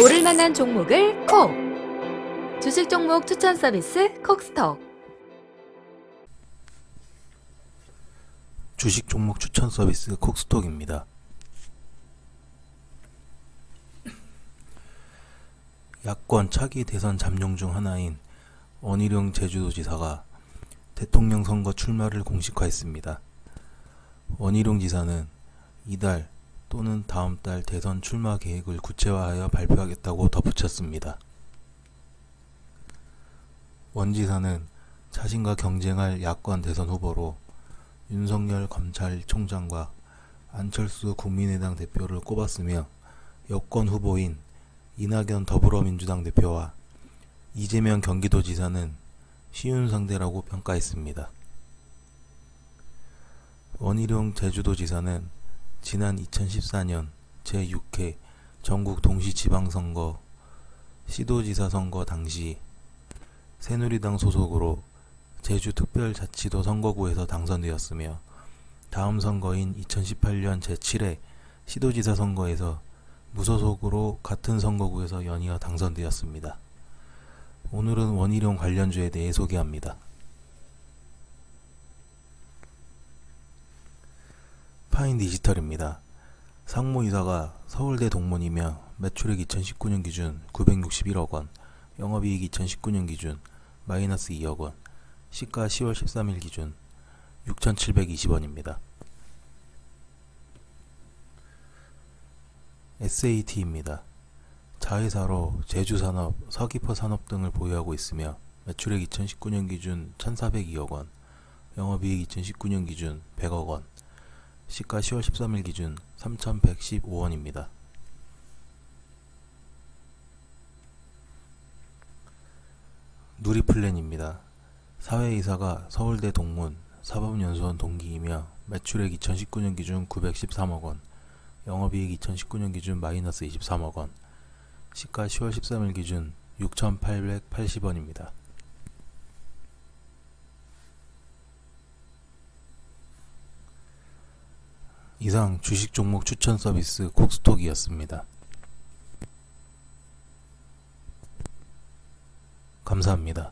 오를 만한 종목을 콕! 주식 종목 추천 서비스 콕스톡. 주식 종목 추천 서비스 콕스톡입니다. 야권 차기 대선 잠룡 중 하나인 원희룡 제주도지사가 대통령 선거 출마를 공식화했습니다. 원희룡 지사는 이달 또는 다음 달 대선 출마 계획을 구체화하여 발표하겠다고 덧붙였습니다. 원 지사는 자신과 경쟁할 야권 대선 후보로 윤석열 검찰총장과 안철수 국민의당 대표를 꼽았으며 여권 후보인 이낙연 더불어민주당 대표와 이재명 경기도지사는 쉬운 상대라고 평가했습니다. 원희룡 제주도지사는 지난 2014년 제6회 전국 동시지방선거 시도지사 선거 당시 새누리당 소속으로 제주특별자치도 선거구에서 당선되었으며 다음 선거인 2018년 제7회 시도지사 선거에서 무소속으로 같은 선거구에서 연이어 당선되었습니다. 오늘은 원희룡 관련주에 대해 소개합니다. 파인 디지털입니다. 상무이사가 서울대 동문이며 매출액 2019년 기준 961억 원, 영업이익 2019년 기준 마이너스 2억 원, 시가 10월 13일 기준 6,720원입니다. SAT입니다. 자회사로 제주산업, 서귀포 산업 등을 보유하고 있으며 매출액 2019년 기준 1,402억 원, 영업이익 2019년 기준 100억 원, 시가 10월 13일 기준 3,115원입니다. 누리플랜입니다. 사회이사가 서울대 동문, 사법연수원 동기이며 매출액 2019년 기준 913억 원, 영업이익 2019년 기준 마이너스 23억 원, 시가 10월 13일 기준 6,880원입니다. 이상 주식 종목 추천 서비스 콕스톡이었습니다. 감사합니다.